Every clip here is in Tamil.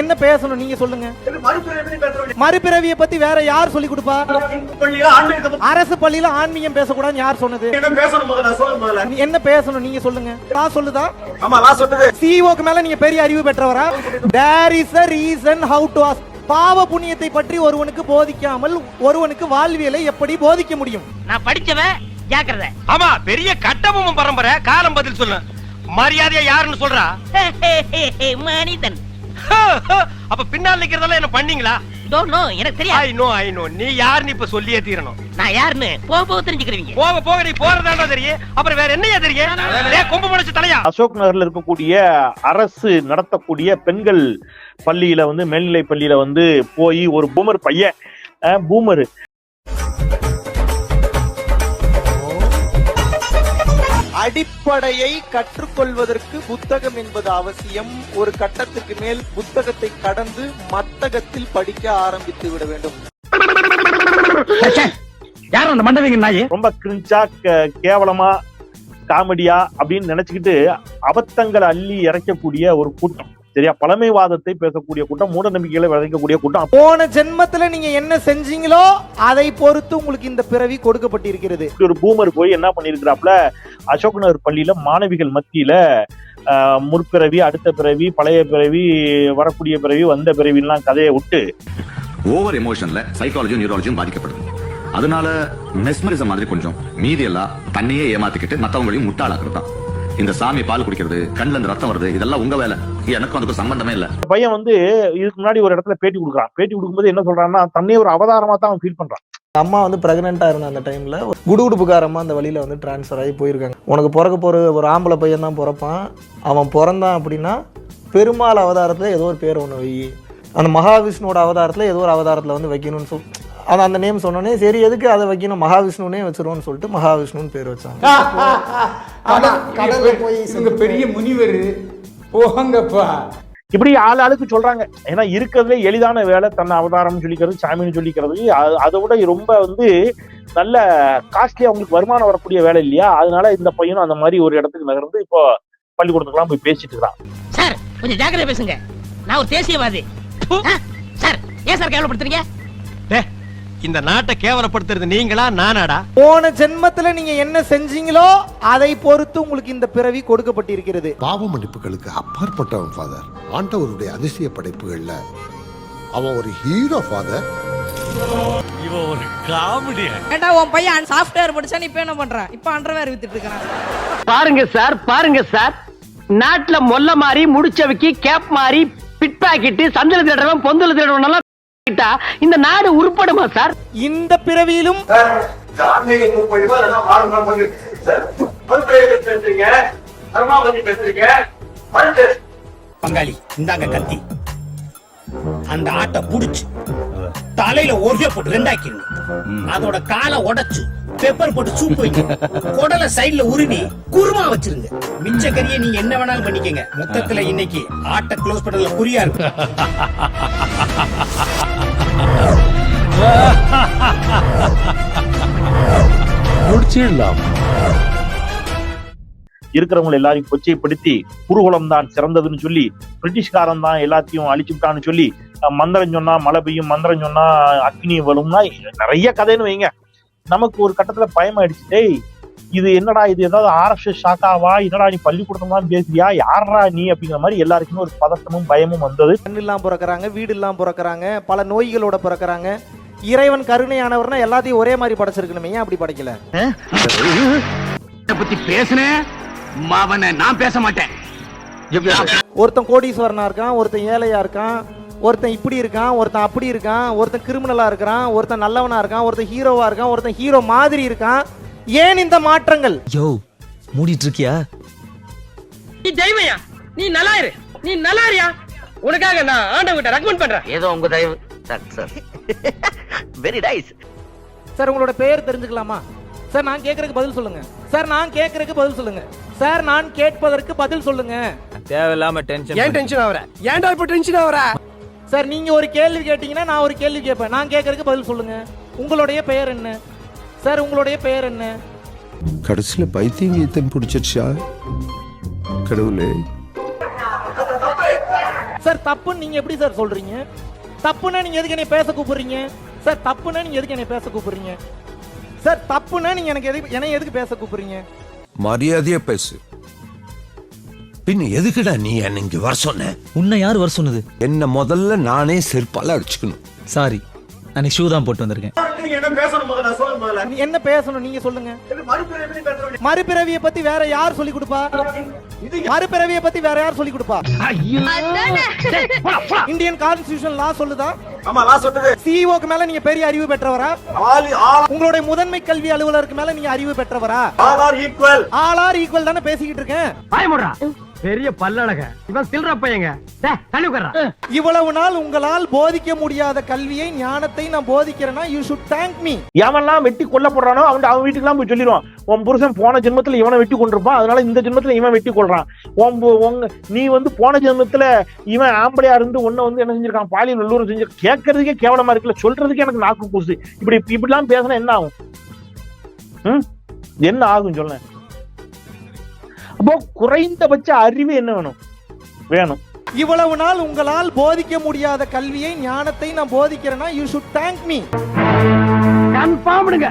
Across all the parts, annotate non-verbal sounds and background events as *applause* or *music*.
என்ன பேசணும் நீங்க சொல்லுங்க. மறுபிறவியை பத்தி வேற யார் சொல்லி கொடுப்பா? அரசு பள்ளியில ஆன்மீகம் பேசக்கூடாதுன்னு யார் சொன்னது? என்ன பேசணும் நீங்க சொல்லுங்க. நான் சொல்லுதா? ஆமா நான் சொன்னது சிஓக்கு மேல நீங்க பெரிய அறிவு பெற்றவரா? There is a reason how to பாவ புண்ணியத்தை பற்றி ஒருவனுக்கு போதிக்காமல் ஒருவனுக்கு வாழ்வியலை எப்படி போதிக்க முடியும்? நான் படிச்சவன் ஜாக்கிரதை ஆமா பெரிய கட்டபொம்மன் பரம்பரை காலம் பதில் சொல்லு. மரியாதையா யாருன்னு சொல்றா? *laughs* மனிதன். அப்ப பின்னால் நிக்கிறதெல்லாம் என்ன பண்ணீங்களா? டோன்ட் நோ எனக்கு தெரியாது. ஐ நோ ஐ நோ நீ யாருன்னு இப்ப சொல்லியே தீரணும். நான் யாருன்னு போக போக தெரிஞ்சுக்கிறீங்க போக போக நீ போறதாண்டா தெரியும் அப்புறம் வேற என்னையா தெரியும் கொம்பு முளைச்ச தலையா? அசோக் நகர்ல இருக்கக்கூடிய அரசு நடத்தக்கூடிய பெண்கள் பள்ளியில வந்து மேல்நிலை பள்ளியில வந்து போய் ஒரு பூமர் பையன் பூமர். அடிப்படையை கற்றுக்கொள்வதற்கு புத்தகம் என்பது அவசியம். ஒரு கட்டத்துக்கு மேல் புத்தகத்தை கடந்து மத்தகத்தில் படிக்க ஆரம்பித்து விட வேண்டும். யார் அந்த மண்டவிங்க நாயே? ரொம்ப கிரிஞ்சா கே- கேவலமா காமெடியா அப்படின்னு நினைச்சுக்கிட்டு அபத்தங்களை அள்ளி இறைக்கக்கூடிய ஒரு கூட்டம். சரியா? பழமைவாதத்தை பேசக்கூடிய கூட்டம் மூட நம்பிக்கைகளை விதைக்கக்கூடிய கூட்டம். போன ஜென்மத்துல நீங்க என்ன செஞ்சீங்களோ அதை பொறுத்து உங்களுக்கு இந்த பிறவி கொடுக்கப்பட்டிருக்கிறது. ஒரு பூமர் போய் என்ன பண்ணிருக்கிறாப்ல அசோக் நகர் பள்ளியில மாணவிகள் மத்தியில ஆஹ், முற்பிறவி அடுத்த பிறவி பழைய பிறவி வரக்கூடிய பிறவி வந்த பிறவிலாம் கதையை விட்டு ஓவர் எமோஷன்ல சைக்காலஜியும் நியூராலஜியும் பாதிக்கப்படுது அதனால மெஸ்மரிசம் மாதிரி கொஞ்சம் மீதி எல்லாம் தன்னையே ஏமாத்திக்கிட்டு மத்தவங்களையும் முட்டாளாக்குறது தான் இந்த சாமி பால் குடிக்கிறது கண்ணுல இருந்து ரத்தம் வருது இதெல்லாம் உங்க வேலை. எனக்கும் அதுக்கும் சம்பந்தமே இல்ல. பையன் வந்து இதுக்கு முன்னாடி ஒரு இடத்துல பேட்டி கொடுக்குறான். பேட்டி கொடுக்கும்போது என்ன சொல்றான்னா தன்னையே ஒரு அவதாரமா தான் அவன் ஃபீல் பண்றான். அம்மா வந்து பிரெக்னெண்டா இருந்த அந்த டைம்ல குடுகுடுப்புக்காரம்மா அந்த வழியில வந்து டிரான்ஸ்ஃபர் ஆகி போயிருக்காங்க. உனக்கு பிறக்க போற ஒரு ஆம்பளை பையன் தான் பிறப்பான். அவன் பிறந்தான் அப்படின்னா பெருமாள் அவதாரத்துல ஏதோ ஒரு பேர் ஒன்று வை. அந்த மகாவிஷ்ணுவோட அவதாரத்துல ஏதோ ஒரு அவதாரத்துல வந்து வைக்கணும்னு சொல் அது அந்த நேம் சொன்னோடனே சரி எதுக்கு அதை வைக்கணும்? மகாவிஷ்ணுனே வச்சிருவோம்னு சொல்லிட்டு மகாவிஷ்ணுன்னு பேர் வச்சாங்க. *laughs* கடல்ல போய் இவங்க பெரிய முனிவர் போங்கப்பா. இப்படி ஆள் ஆளுக்கு சொல்றாங்க. ஏன்னா இருக்கிறதுல எளிதான வேலை தன்னை அவதாரம்னு சொல்லிக்கிறது சாமின்னு சொல்லிக்கிறது. அது- அதை விட ரொம்ப வந்து நல்ல காஸ்ட்லி அவங்களுக்கு வருமானம் வரக்கூடிய வேலை இல்லையா? அதனால இந்த பையனும் அந்த மாதிரி ஒரு இடத்துக்கு நகர்ந்து இப்போ பள்ளிக்கூடத்துக்குலாம் போய் பேசிட்டு இருக்கான் சார் கொஞ்சம் ஜாக்கிரதை பேசுங்க. நான் ஒரு தேசியவாதி. சார் ஏன் சார் கேவலப்படுத்துறீங்க? இந்த நாட்டை கேவலப்படுத்துறது நீங்களா நானாடா? போன ஜென்மத்துல நீங்க என்ன செஞ்சீங்களோ அதை பொறுத்து உங்களுக்கு இந்த பிறவி கொடுக்கப்பட்டிருக்கிறது. பாவ மன்னிப்புகளுக்கு அப்பாற்பட்டவன் ஃபாதர் ஆண்டவருடைய அதிசய படைப்புகள்ல அவன் ஒரு ஹீரோ ஃபாதர் ஏண்டா உன் பையன் சாஃப்ட்வேர் படிச்சா நீ இப்ப என்ன பண்றான் இப்ப அண்டர்வேர் வித்துட்டு இருக்கான் பாருங்க சார் பாருங்க சார் நாட்டுல மொல்ல மாறி முடிச்சவைக்கு கேப் மாறி பிட் பாக்கெட் சந்தல தேடுறவன் பொந்தல தேடுறவன் இந்த நாடு உருப்படுமா சார்? இந்த பிறவியிலும் பங்காளி இந்தாங்க கத்தி. அந்த ஆட்டை புடிச்சு தலையில ஒரே போட்டு ரெண்டாக்கிடணும் அதோட காலை உடைச்சு பெப்பர் போட்டு சூப் வைக்கணும் குடலை சைடுல உருவி குருமா வச்சிருங்க. மிச்ச கறியை நீங்க என்ன வேணாலும் பண்ணிக்கங்க. மொத்தத்துல இன்னைக்கு ஆட்டை க்ளோஸ் பண்றதுல குறியா இருக்கு *laughs* இருக்கிறவங்க எல்லாரையும் கொச்சைப்படுத்தி குருகுலம் தான் சிறந்ததுன்னு சொல்லி பிரிட்டிஷ்காரன் தான் எல்லாத்தையும் அழிச்சுட்டான்னு சொல்லி மந்திரம் சொன்னா மழை பெய்யும் மந்திரம் சொன்னா அக்னி வரும்னா நிறைய கதைன்னு வைங்க. நமக்கு ஒரு கட்டத்துல பயமாயிடுச்சு. டேய் இது என்னடா இது ஏதாவது ஆர்எஸ்எஸ் ஷாக்காவா என்னடா நீ பள்ளிக்கூடத்துல தான் பேசுறியா? யாரா நீ? அப்படிங்கிற மாதிரி எல்லாருக்குமே ஒரு பதட்டமும் பயமும் வந்தது. கண் இல்லாம பிறக்கறாங்க வீடு இல்லாம பிறக்கறாங்க பல நோய்களோட பிறக்கறாங்க. இறைவன் கருணையானவர்னா எல்லாத்தையும் ஒரே மாதிரி படைச்சிருக்கணுமே ஏன் அப்படி படைக்கல? பத்தி பேசுனேன் நான் பேச மாட்டேன்? ஒருத்தன் கோடீஸ்வரனா இருக்கான் ஒருத்தன் ஏழையா இருக்கான் ஒருத்தன் இப்படி இருக்கான் ஒருத்தன் அப்படி இருக்கான் ஒருத்தன் கிரிமினலா இருக்கிறான் ஒருத்தன் நல்லவனா இருக்கான் ஒருத்தன் ஹீரோவா இருக்கான் ஒருத்தன் ஹீரோ மாதிரி இருக்கான். ஏன் இந்த மாற்றங்கள்? யோ மூடிட்டு இருக்கியா நீ தெய்வயா நீ நல்லா இரு நீ நல்லா இருயா உனக்காக நான் ஆண்டவங்கிட்ட ரெக்கமெண்ட் பண்றேன். ஏதோ உங்க தயவு. சார் வெரி நைஸ் சார் உங்களோட பெயர் தெரிஞ்சுக்கலாமா? சார் நான் கேட்கறதுக்கு பதில் சொல்லுங்க. சார் நான் கேட்கறதுக்கு பதில் சொல்லுங்க. சார் நான் கேட்பதற்கு பதில் சொல்லுங்க. தேவையில்லாம டென்ஷன் ஏன் டென்ஷன் ஆவற? ஏன்டா இப்ப டென்ஷன் ஆவற? சார் நீங்க ஒரு கேள்வி கேட்டீங்கன்னா நான் ஒரு கேள்வி கேட்பேன். நான் கேட்கறதுக்கு பதில் சொல்லுங்க. உங்களுடைய பெயர் என்ன? சார் உங்களுடைய பெயர் என்ன? கடைசியில பைத்தியம் கீத்தம் பிடிச்சிருச்சா? கடவுளே. சார் தப்புன்னு நீங்க எப்படி சார் சொல்றீங்க? தப்புன்னா நீங்க எதுக்கு என்னை பேச கூப்பிடுறீங்க? சார் தப்புன்னா நீங்க எதுக்கு என்னை பேச கூப்பிடுறீங்க? சார் தப்புன்னா நீங்க எனக்கு எதுக்கு என்னை எதுக்கு பேச கூப்பிடுறீங்க? மரியாதையா பேசு. பின்ன எதுக்குடா நீ என்ன இங்க வர சொன்ன? உன்னை யார் வர சொன்னது? என்ன முதல்ல நானே செருப்பால அடிச்சுக்கணும். சாரி நான் ஷூ தான் போட்டு வந்திருக்கேன். நீங்க என்ன பேசணும் முதல்ல? நான் சொல்லுங்க முதல்ல. நீ என்ன பேசணும்? நீங்க சொல்லுங்க. மறுபிறவியை பத்தி வேற யார் சொல்லி கொடுப்பா? மறுபிறவியை பத்தி வேற யார் சொல்லி கொடுப்பா? இந்தியன் கான்ஸ்டிடியூஷன் லா சொல்லுதா? சிஇஓக்கு மேல நீங்க பெரிய அறிவு பெற்றவரா? ஆல் ஆல் உங்களுடைய முதன்மை கல்வி அலுவலருக்கு மேல நீங்க அறிவு பெற்றவரா? All are equal all are equal தானே பேசிக்கிட்டு இருக்கேன். பெரிய பல்லழக. இவன் சில்ற பையங்க. தள்ளி இவ்வளவு நாள் உங்களால் போதிக்க முடியாத கல்வியை ஞானத்தை நான் போதிக்கிறேன்னா யூ ஷுட் தேங்க் மீ எவன்லாம் வெட்டி கொல்லப்படுறானோ அவன் அவன் வீட்டுக்குலாம் போய் சொல்லிடுவான். உன் புருஷன் போன ஜென்மத்துல இவனை வெட்டி கொண்டிருப்பான். அதனால இந்த ஜென்மத்துல இவன் வெட்டி கொள்றான் உன் உங்க நீ வந்து போன ஜென்மத்துல இவன் ஆம்பளையா இருந்து உன்னை வந்து என்ன செஞ்சிருக்கான்? பாலியல் நல்லூர் செஞ்சு கேட்கறதுக்கே கேவலமா இருக்குல்ல? சொல்றதுக்கே எனக்கு நாக்கு கூசு இப்படி இப்படிலாம் பேசினா என்ன ஆகும்? ம்? என்ன ஆகும் சொல்ல அப்போ குறைந்தபட்ச அறிவு என்ன வேணும்? வேணும். இவ்வளவு நாள் உங்களால் போதிக்க முடியாத கல்வியை ஞானத்தை நான் போதிக்கிறேன்னா யூ ஷுட் தேங்க் மீ கன்ஃபார்ம்டுங்க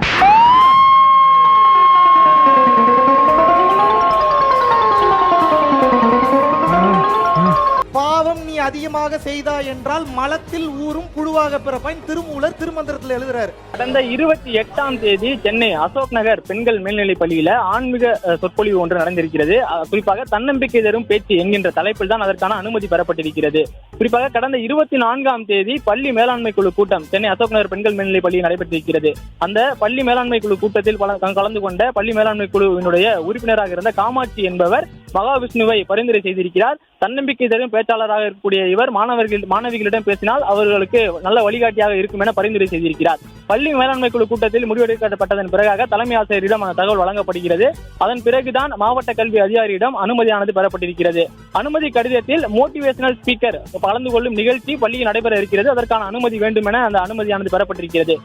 அதிகமாக செய்தா என்றால் மலத்தில் ஊறும் புழுவாக பிறப்பான் திருமூலர் திருமந்திரத்தில் எழுதுறாரு. கடந்த இருபத்தி எட்டாம் தேதி சென்னை அசோக் நகர் பெண்கள் மேல்நிலைப் பள்ளியில ஆன்மீக சொற்பொழிவு ஒன்று நடந்திருக்கிறது. குறிப்பாக தன்னம்பிக்கை தரும் பேச்சு என்கின்ற தலைப்பில் தான் அதற்கான அனுமதி பெறப்பட்டிருக்கிறது. குறிப்பாக கடந்த இருபத்தி நான்காம் தேதி பள்ளி மேலாண்மை குழு கூட்டம் சென்னை அசோக் நகர் பெண்கள் மேல்நிலைப் பள்ளியில் நடைபெற்றிருக்கிறது. அந்த பள்ளி மேலாண்மை குழு கூட்டத்தில் பல- கலந்து கொண்ட பள்ளி மேலாண்மை குழுவினுடைய உறுப்பினராக இருந்த காமாட்சி என்பவர் மகாவிஷ்ணுவை பரிந்துரை செய்திருக்கிறார். தன்னம்பிக்கை தரும் பேச்சாளராக இருக்கக்கூடிய இவர் மாணவர்கள் மாணவிகளிடம் பேசினால் அவர்களுக்கு நல்ல வழிகாட்டியாக இருக்கும் என பரிந்துரை செய்திருக்கிறார். பள்ளி மேலாண்மை குழு கூட்டத்தில் முடிவெடுக்கப்பட்டதன் பிறகாக தலைமை ஆசிரியரிடம் அந்த தகவல் வழங்கப்படுகிறது. அதன் பிறகுதான் மாவட்ட கல்வி அதிகாரியிடம் அனுமதியானது பெறப்பட்டிருக்கிறது. அனுமதி கடிதத்தில் மோட்டிவேஷனல் ஸ்பீக்கர் கலந்து கொள்ளும் நிகழ்ச்சி பள்ளியில் நடைபெற இருக்கிறது. அதற்கான அனுமதி வேண்டும் என அந்த அனுமதியானது பெறப்பட்டிருக்கிறது.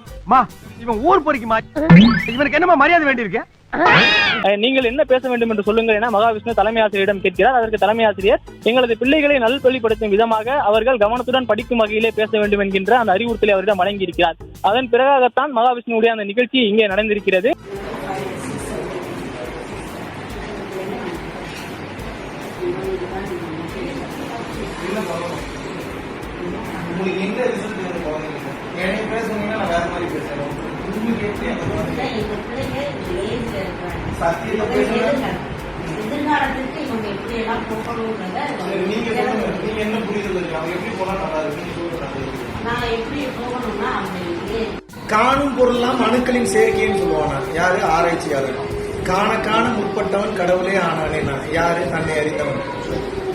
இவன் ஊர் பொறிக்குமா? இவனுக்கு என்னமா மரியாதை வேண்டியிருக்கு? நீங்கள் என்ன பேச வேண்டும் என்று சொல்லுங்கள் என மகாவிஷ்ணு தலைமை ஆசிரியரிடம் கேட்கிறார். அதற்கு தலைமை ஆசிரியர் எங்களது பிள்ளைகளை நல்வழிப்படுத்தும் விதமாக அவர்கள் கவனத்துடன் படிக்கும் வகையிலே பேச வேண்டும் என்கின்ற அந்த அறிவுறுத்தலை அவரிடம் வழங்கியிருக்கிறார். அதன் பிறகாகத்தான் மகாவிஷ்ணுடைய அந்த நிகழ்ச்சி இங்கே நடந்திருக்கிறது. எதிர்காலத்துக்கு இவங்க எப்படி எல்லாம் போகணுன்றத நான் எப்படி போகணும்னா அவங்களுக்கு காணும் பொருள்லாம் அணுக்களின் சேர்க்கைன்னு சொல்லுவாங்க. யாரு? ஆராய்ச்சியாளர். காண காண முற்பட்டவன் கடவுளே ஆனானே நான். யாரு? தன்னை அறிந்தவன்.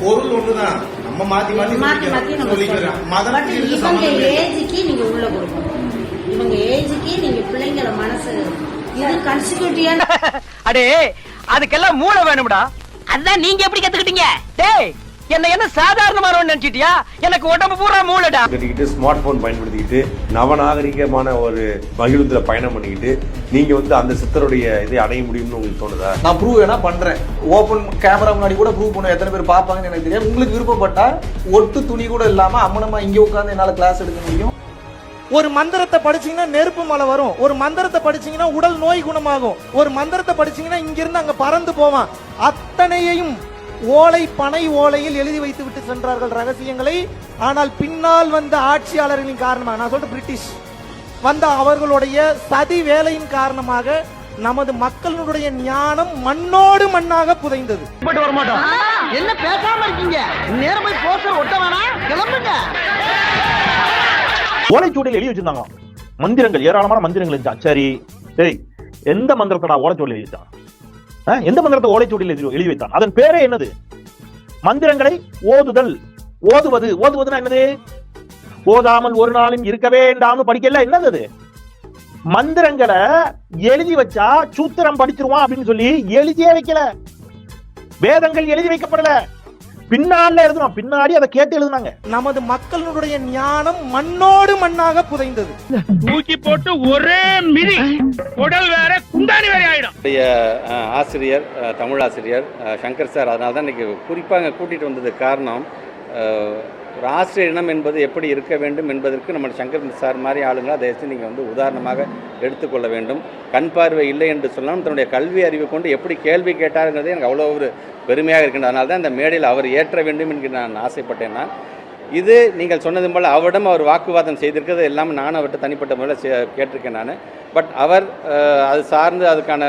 பொருள் ஒண்ணுதான். நம்ம மாத்தி மாத்தி மாத்தி மாத்தி நம்ம சொல்லிக்கிறோம். மதம் இவங்க ஏஜுக்கு நீங்க உள்ள கொடுக்கணும் இவங்க ஏஜுக்கு நீங்க பிள்ளைங்கள மனசு இது கன்சிக்யூட்டிவ்? *laughs* அடே அதுக்கெல்லாம் மூளை வேணும்டா. அதான் நீங்க எப்படி கத்துக்கிட்டீங்க? டேய் என்ன என்ன சாதாரணமானவன் நினைச்சிட்டியா? எனக்கு உடம்பு பூரா மூளைடா. கட்டிக்கிட்டு ஸ்மார்ட் போன் பயன்படுத்திக்கிட்டு நவநாகரிகமான ஒரு மகிழுந்துல பயணம் பண்ணிக்கிட்டு நீங்க வந்து அந்த சித்தருடைய இதை அடைய முடியும்னு உங்களுக்கு தோணுதா? நான் ப்ரூவ் வேணா பண்றேன். ஓப்பன் கேமரா முன்னாடி கூட ப்ரூவ் பண்ணுவேன் எத்தனை பேர் பார்ப்பாங்கன்னு எனக்கு தெரியாது. உங்களுக்கு விருப்பப்பட்டா ஒட்டு துணி கூட இல்லாம அம்மனமா இங்க உட்கார்ந்து என்னால கிளாஸ் எடுக்க முடியும். ஒரு மந்திரத்தை படிச்சீங்கன்னா நெருப்பு மலை வரும். ஒரு மந்திரத்தை படிச்சீங்கன்னா உடல் நோய் குணமாகும். ஒரு மந்திரத்தை படிச்சீங்கன்னா இங்கிருந்து அங்க பறந்து போவான். அத்தனையையும் ஓலை பனை ஓலையில் எழுதி வைத்து விட்டு சென்றார்கள் ரகசியங்களை. ஆனால் பின்னால் வந்த ஆட்சியாளர்களின் காரணமாக நான் சொல்றேன் பிரிட்டிஷ். வந்த அவர்களுடைய சதி வேலையின் காரணமாக நமது மக்களுடைய ஞானம் மண்ணோடு மண்ணாக புதைந்தது. வர மாட்டோம். என்ன பேசாம இருக்கீங்க? நேரம் போய் போஸ்டர் ஒட்ட வேணாம் கிளம்புங்க. ஓலைச்சுவடியில் எழுதி வச்சிருந்தாங்க மந்திரங்கள் ஏராளமான மந்திரங்கள் இருந்துச்சான் சரி சரி எந்த மந்திரத்தடா ஓலைச்சுவடியில் எழுதி வச்சான்? எந்த மந்திரத்தை ஓலைச்சுவடியில் எழுதி எழுதி வைத்தான்? அதன் பேரே என்னது? மந்திரங்களை ஓதுதல். ஓதுவது ஓதுவதுன்னா என்னது? ஓதாமல் ஒரு நாளும் இருக்க வேண்டாம்னு படிக்கல என்னது அது? மந்திரங்களை எழுதி வச்சா சூத்திரம் படிச்சிருவான் அப்படின்னு சொல்லி எழுதியே வைக்கல. வேதங்கள் எழுதி வைக்கப்படல. பின்னால எழுதுனோம் பின்னாடி அதை கேட்டு எழுதுனாங்க. நமது மக்களுடைய ஞானம் மண்ணோடு மண்ணாக புதைந்தது. தூக்கி போட்டு ஒரே மிதி. உடல் வேற குண்டானி வேற ஆயிடும். ஆசிரியர் தமிழ் ஆசிரியர் சங்கர் சார் அதனால தான் இன்னைக்கு குறிப்பாக இங்கே கூட்டிகிட்டு வந்ததுக்கு காரணம் ஒரு ஆசிரியர் இனம் என்பது எப்படி இருக்க வேண்டும் என்பதற்கு நம்ம சங்கர் சார் மாதிரி ஆளுங்களை தயவுசெய்து நீங்கள் வந்து உதாரணமாக எடுத்துக்கொள்ள வேண்டும். கண் பார்வை இல்லை என்று சொன்னால் தன்னுடைய கல்வி அறிவை கொண்டு எப்படி கேள்வி கேட்டாருங்கிறது எனக்கு அவ்வளோ ஒரு பெருமையாக இருக்கின்றது அதனால தான் இந்த மேடையில் அவர் ஏற்ற வேண்டும் என்கிற நான் ஆசைப்பட்டேன் நான். இது நீங்கள் சொன்னது போல் அவரிடம் அவர் வாக்குவாதம் செய்திருக்கிறது எல்லாம் நானும் அவர்கிட்ட தனிப்பட்ட முறையில் கேட்டிருக்கேன் நான். பட் அவர் அது சார்ந்து அதுக்கான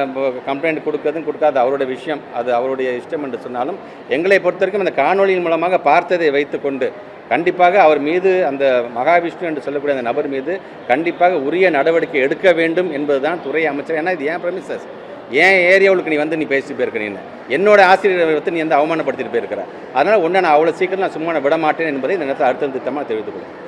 கம்ப்ளைண்ட் கொடுக்கறதும் கொடுக்காத. அவருடைய விஷயம் அது அவருடைய இஷ்டம் என்று சொன்னாலும் எங்களை பொறுத்த வரைக்கும் அந்த காணொளியின் மூலமாக பார்த்ததை வைத்துக்கொண்டு கண்டிப்பாக அவர் மீது அந்த மகாவிஷ்ணு என்று சொல்லக்கூடிய அந்த நபர் மீது கண்டிப்பாக உரிய நடவடிக்கை எடுக்க வேண்டும் என்பதுதான் துறை அமைச்சர். ஏன்னா இது ஏன் பிரமிசஸ் ஏன் ஏரியாவுக்கு நீ வந்து நீ பேசிட்டு போயிருக்க நீ என்னோட ஆசிரியரை வந்து நீ வந்து அவமானப்படுத்திட்டு போயிருக்கிற. அதனால் ஒன்று நான் அவ்வளோ சீக்கிரம் நான் சும்மா விட மாட்டேன் என்பதை இந்த நேரத்தில் அடுத்த திட்டமாக தெரிவித்துக் கொள்கிறேன்.